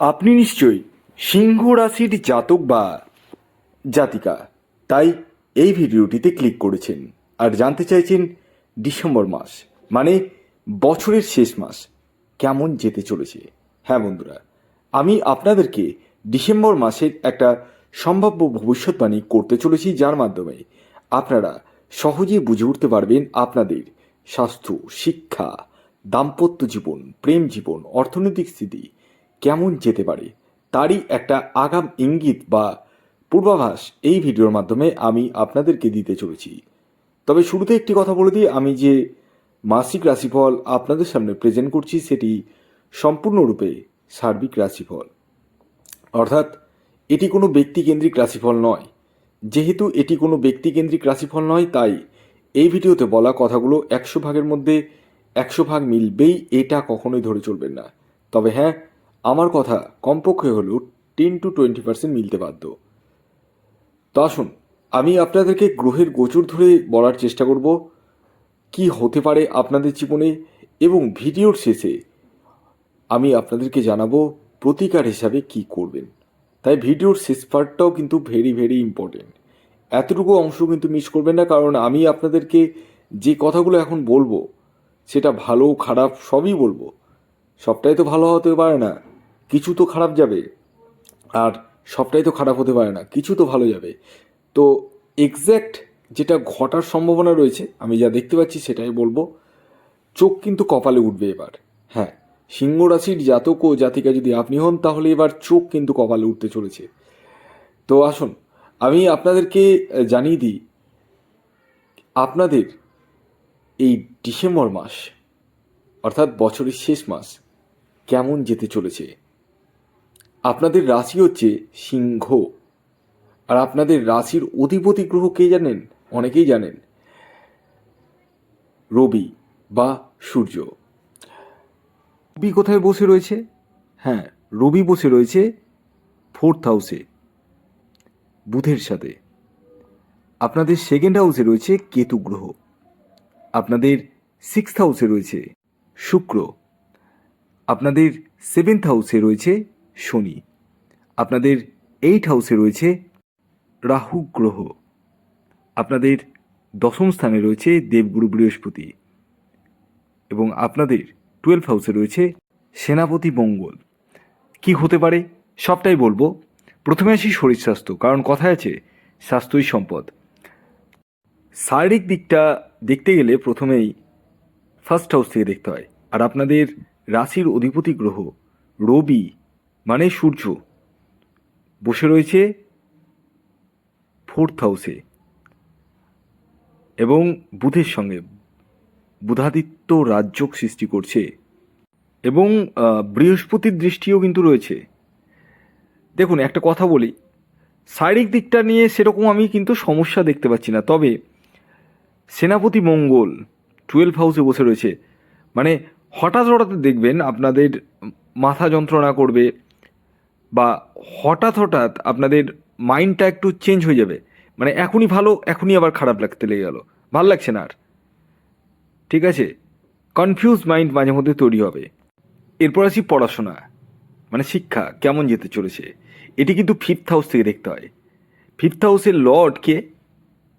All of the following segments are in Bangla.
আপনি নিশ্চয়ই সিংহ রাশির জাতক বা জাতিকা, তাই এই ভিডিওটিতে ক্লিক করেছেন আর জানতে চাইছেন ডিসেম্বর মাস মানে বছরের শেষ মাস, কেমন যেতে চলেছে। হ্যাঁ বন্ধুরা, আমি আপনাদেরকে ডিসেম্বর মাসের একটা সম্ভাব্য ভবিষ্যৎবাণী করতে চলেছি যার মাধ্যমে আপনারা সহজেই বুঝে উঠতে পারবেন আপনাদের স্বাস্থ্য, শিক্ষা, দাম্পত্য জীবন, প্রেম জীবন, অর্থনৈতিক স্থিতি কেমন যেতে পারে, তারই একটা আগাম ইঙ্গিত বা পূর্বাভাস এই ভিডিওর মাধ্যমে আমি আপনাদেরকে দিতে চলেছি। তবে শুরুতে একটি কথা বলে দিই, আমি যে মাসিক রাশিফল আপনাদের সামনে প্রেজেন্ট করছি সেটি সম্পূর্ণরূপে সার্বিক রাশিফল। অর্থাৎ এটি কোনো ব্যক্তিকেন্দ্রিক রাশিফল নয়। যেহেতু এটি কোনো ব্যক্তিকেন্দ্রিক রাশিফল নয়, তাই এই ভিডিওতে বলা কথাগুলো একশো ভাগের মধ্যে একশো ভাগ মিলবেই, এটা কখনোই ধরে চলবেন না। তবে হ্যাঁ আমার কথা কমপক্ষে হলেও টেন টু টোয়েন্টি পার্সেন্ট মিলতে বাধ্য। তো আসুন আমি আপনাদেরকে গ্রহের গোচর ধরে বলার চেষ্টা করব, কি হতে পারে আপনাদের জীবনে এবং ভিডিওর শেষে আমি আপনাদেরকে জানাব প্রতিকার হিসাবে কি করবেন। তাই ভিডিওর শেষ পার্টটাও কিন্তু ভেরি ভেরি ইম্পর্টেন্ট এতটুকু অংশ কিন্তু মিস করবেন না, কারণ আমি আপনাদেরকে যে কথাগুলো এখন বলব, সেটা ভালো, খারাপ সবই বলব। সবটাই তো ভালো হতে পারে না। কিছু তো খারাপ যাবে। আর সবটাই তো খারাপ হতে পারে না। কিছু তো ভালো যাবে। তো এক্স্যাক্ট যেটা ঘটার সম্ভাবনা রয়েছে, আমি যা দেখতে পাচ্ছি সেটাই বলব। চোখ কিন্তু কপালে উঠবে এবার। হ্যাঁ সিংহ রাশির জাতক ও জাতিকা যদি আপনি হন, তাহলে এবার চোখ কিন্তু কপালে উঠতে চলেছে। তো আসুন, আমি আপনাদেরকে জানিয়ে দিই, আপনাদের এই ডিসেম্বর মাস, অর্থাৎ বছরের শেষ মাস কেমন যেতে চলেছে? আপনাদের রাশি হচ্ছে সিংহ। আর আপনাদের রাশির অধিপতি গ্রহ কে জানেন? অনেকেই জানেন। রবি বা সূর্য। রবি কোথায় বসে রয়েছে? হ্যাঁ রবি বসে রয়েছে ফোর্থ হাউসে বুধের সাথে। আপনাদের সেকেন্ড হাউসে রয়েছে কেতু গ্রহ। আপনাদের সিক্সথ হাউসে রয়েছে শুক্র। আপনাদের সেভেন্থ হাউসে রয়েছে শনি। আপনাদের এইট হাউসে রয়েছে রাহু গ্রহ। আপনাদের দশম স্থানে রয়েছে দেবগুরু বৃহস্পতি। এবং আপনাদের টুয়েলভ হাউসে রয়েছে সেনাপতি মঙ্গল। কি হতে পারে? সবটাই বলব। প্রথমে আসি শরীর স্বাস্থ্য, কারণ কথায় আছে স্বাস্থ্যই সম্পদ। শারীরিক দিকটা দেখতে গেলে প্রথমেই ফার্স্ট হাউস থেকে দেখতে হয়। আর আপনাদের রাশির অধিপতি গ্রহ, রবি মানে সূর্য। বসে রয়েছে ফোর্থ হাউসে। এবং বুধের সঙ্গে বুধাদিত্য রাজ্যক সৃষ্টি করছে। এবং বৃহস্পতির দৃষ্টিও কিন্তু রয়েছে। দেখুন, একটা কথা বলি, শারীরিক দিকটা নিয়ে সেরকম আমি কিন্তু সমস্যা দেখতে পাচ্ছি না। তবে, সেনাপতি মঙ্গল টুয়েলভ হাউসে বসে রয়েছে। মানে হঠাৎ হঠাৎ দেখবেন আপনাদের মাথা যন্ত্রণা করবে বা হঠাৎ হঠাৎ আপনাদের মাইন্ডটা একটু চেঞ্জ হয়ে যাবে। মানে এখনই ভালো, এখনই আবার খারাপ লাগতে লেগে গেল। ভালো লাগছে না আর। ঠিক আছে? কনফিউজ মাইন্ড মাঝে মধ্যে তৈরি হবে। এরপর আসি পড়াশোনা। মানে শিক্ষা, কেমন যেতে চলেছে? এটি কিন্তু ফিফথ হাউস থেকে দেখতে হয়। ফিফথ হাউসের লর্ড কে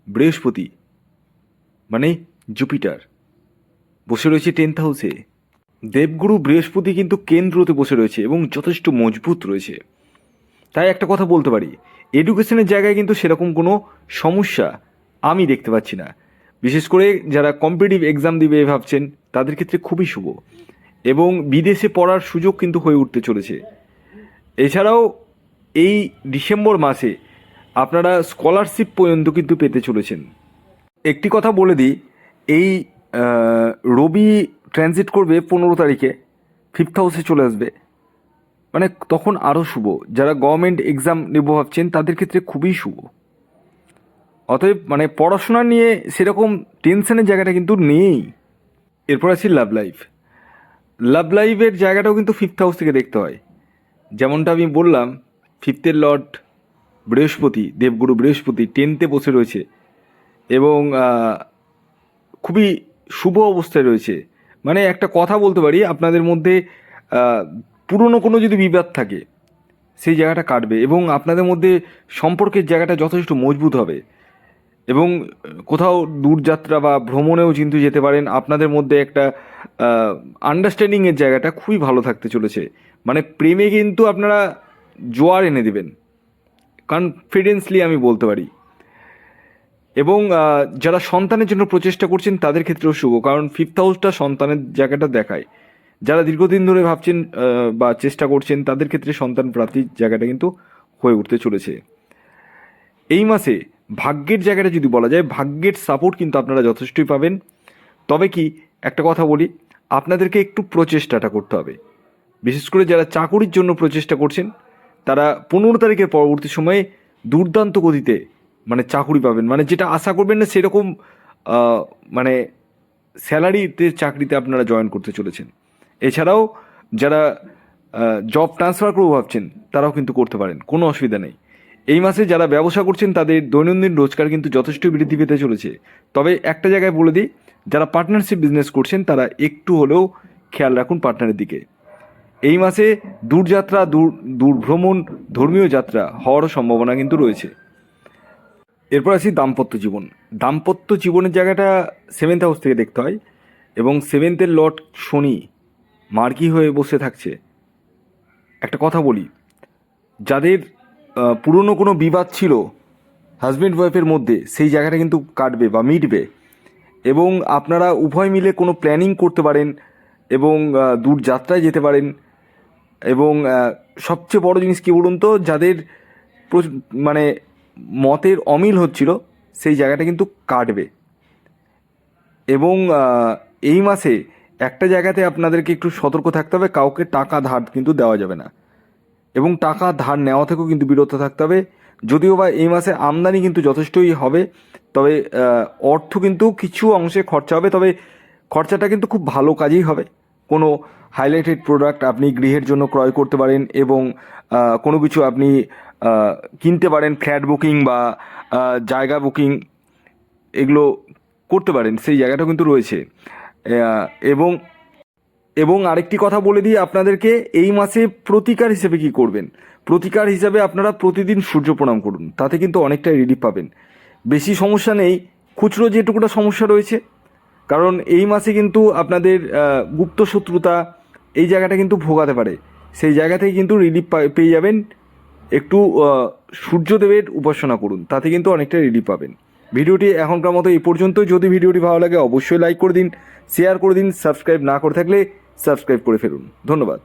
বৃহস্পতি। মানে জুপিটার বসে রয়েছে টেন্থ হাউসে দেবগুরু বৃহস্পতি কিন্তু কেন্দ্রতে বসে রয়েছে এবং যথেষ্ট মজবুত রয়েছে। তাই একটা কথা বলতে পারি এডুকেশনের জায়গায় কিন্তু সেরকম কোনো সমস্যা আমি দেখতে পাচ্ছি না। বিশেষ করে যারা কম্পিটিটিভ এক্সাম দিবে ভাবছেন, তাদের ক্ষেত্রে খুবই শুভ। এবং বিদেশে পড়ার সুযোগ কিন্তু হয়ে উঠতে চলেছে। এছাড়াও এই ডিসেম্বর মাসে আপনারা স্কলারশিপ পর্যন্ত কিন্তু পেতে চলেছেন। একটি কথা বলে দিই, এই রবি ট্রানজিট করবে পনেরো তারিখে ফিফথ হাউসে চলে আসবে। মানে তখন আরও শুভ। যারা গভর্নমেন্ট এক্সাম নেব ভাবছেন, তাদের ক্ষেত্রে খুবই শুভ। অতএব মানে পড়াশোনা নিয়ে সেরকম টেনশনের জায়গাটা কিন্তু নেই। এরপর আছে লাভ লাইফ লাভ লাইফের জায়গাটাও কিন্তু ফিফথ হাউস থেকে দেখতে হয়। যেমনটা আমি বললাম ফিফথের লর্ড বৃহস্পতি, দেবগুরু বৃহস্পতি টেনতে বসে রয়েছে এবং খুবই শুভ অবস্থায় রয়েছে। মানে একটা কথা বলতে পারি, আপনাদের মধ্যে পুরনো কোনো যদি বিবাদ থাকে, সেই জায়গাটা কাটবে এবং আপনাদের মধ্যে সম্পর্কের জায়গাটা যথেষ্ট মজবুত হবে। এবং কোথাও দূরযাত্রা বা ভ্রমণেও কিন্তু যেতে পারেন, আপনাদের মধ্যে একটা আন্ডারস্ট্যান্ডিংয়ের জায়গাটা খুবই ভালো থাকতে চলেছে। মানে প্রেমে কিন্তু আপনারা জোয়ার এনে দেবেন। কনফিডেন্সলি আমি বলতে পারি। এবং যারা সন্তানের জন্য প্রচেষ্টা করছেন তাদের ক্ষেত্রেও শুভ, কারণ ফিফথ হাউসটা সন্তানের জায়গাটা দেখায়। যারা দীর্ঘদিন ধরে ভাবছেন বা চেষ্টা করছেন, তাদের ক্ষেত্রে সন্তান প্রাপ্তির জায়গাটা কিন্তু হয়ে উঠতে চলেছে। এই মাসে ভাগ্যের জায়গাটা যদি বলা যায়, ভাগ্যের সাপোর্ট কিন্তু আপনারা যথেষ্টই পাবেন। তবে কি, একটা কথা বলি, আপনাদেরকে একটু প্রচেষ্টাটা করতে হবে। বিশেষ করে যারা চাকুরির জন্য প্রচেষ্টা করছেন, তারা পনেরো তারিখের পরবর্তী সময়ে দুর্দান্ত গতিতে চাকুরি পাবেন। মানে যেটা আশা করবেন না, সেরকম মানে স্যালারিতে চাকরিতে আপনারা জয়েন করতে চলেছেন। এছাড়াও যারা জব ট্রান্সফার করব ভাবছেন, তারাও কিন্তু করতে পারেন, কোনো অসুবিধা নেই। এই মাসে যারা ব্যবসা করছেন, তাদের দৈনন্দিন রোজগার কিন্তু যথেষ্ট বৃদ্ধি পেতে চলেছে। তবে একটা জায়গায় বলে দিই, যারা পার্টনারশিপ বিজনেস করছেন, তারা একটু হলেও খেয়াল রাখুন পার্টনারের দিকে। এই মাসে দূরযাত্রা, দূর দূর ভ্রমণ ধর্মীয় যাত্রা হওয়ারও সম্ভাবনা কিন্তু রয়েছে। এরপর আসি দাম্পত্য জীবন। দাম্পত্য জীবনের জায়গাটা সেভেন্থ হাউস থেকে দেখতে হয় এবং সেভেন্থের লট শনি মার্কি হয়ে বসে থাকছে। একটা কথা বলি, যাদের পুরনো কোনো বিবাদ ছিল হাজব্যান্ড ওয়াইফের মধ্যে, সেই জায়গাটা কিন্তু কাটবে বা মিটবে এবং আপনারা উভয় মিলে কোনো প্ল্যানিং করতে পারেন এবং দূর যাত্রায় যেতে পারেন এবং সবচেয়ে বড় জিনিস কী বলুন তো? যাদের মানে মতের অমিল হচ্ছিল, সেই জায়গাটা কিন্তু কাটবে। এবং এই মাসে একটা জায়গাতে আপনাদেরকে একটু সতর্ক থাকতে হবে, কাউকে টাকা ধার কিন্তু দেওয়া যাবে না। এবং টাকা ধার নেওয়া থেকেও কিন্তু বিরত থাকতে হবে। যদিও বা এই মাসে আমদানি কিন্তু যথেষ্টই হবে, তবে অর্থ কিন্তু কিছু অংশে খরচা হবে, তবে খরচাটা কিন্তু খুব ভালো কাজেই হবে। কোনো হাইলাইটেড প্রোডাক্ট আপনি গৃহের জন্য ক্রয় করতে পারেন এবং কোনো কিছু আপনি কিনতে পারেন ফ্ল্যাট বুকিং বা জায়গা বুকিং, এগুলো করতে পারেন, সেই জায়গাটা কিন্তু রয়েছে। এবং এবং আরেকটি কথা বলে দিই আপনাদেরকে, এই মাসে প্রতিকার হিসেবে কি করবেন? প্রতিকার হিসাবে আপনারা প্রতিদিন সূর্য প্রণাম করুন, তাতে কিন্তু অনেকটাই রিলিফ পাবেন। বেশি সমস্যা নেই, খুচরো যেটুকুটা সমস্যা রয়েছে, কারণ এই মাসে কিন্তু আপনাদের গুপ্ত শত্রুতা এই জায়গাটা কিন্তু ভোগাতে পারে, সেই জায়গা থেকে কিন্তু রিলিফ পেয়ে যাবেন একটু সূর্যদেবের উপাসনা করুন, তাতে কিন্তু অনেকটা রিলিফ পাবেন। ভিডিওটি এখনকার মতো এই পর্যন্তই। যদি ভিডিওটি ভালো লাগে, অবশ্যই লাইক করে দিন শেয়ার করে দিন সাবস্ক্রাইব না করে থাকলে সাবস্ক্রাইব করে ফেলুন। ধন্যবাদ।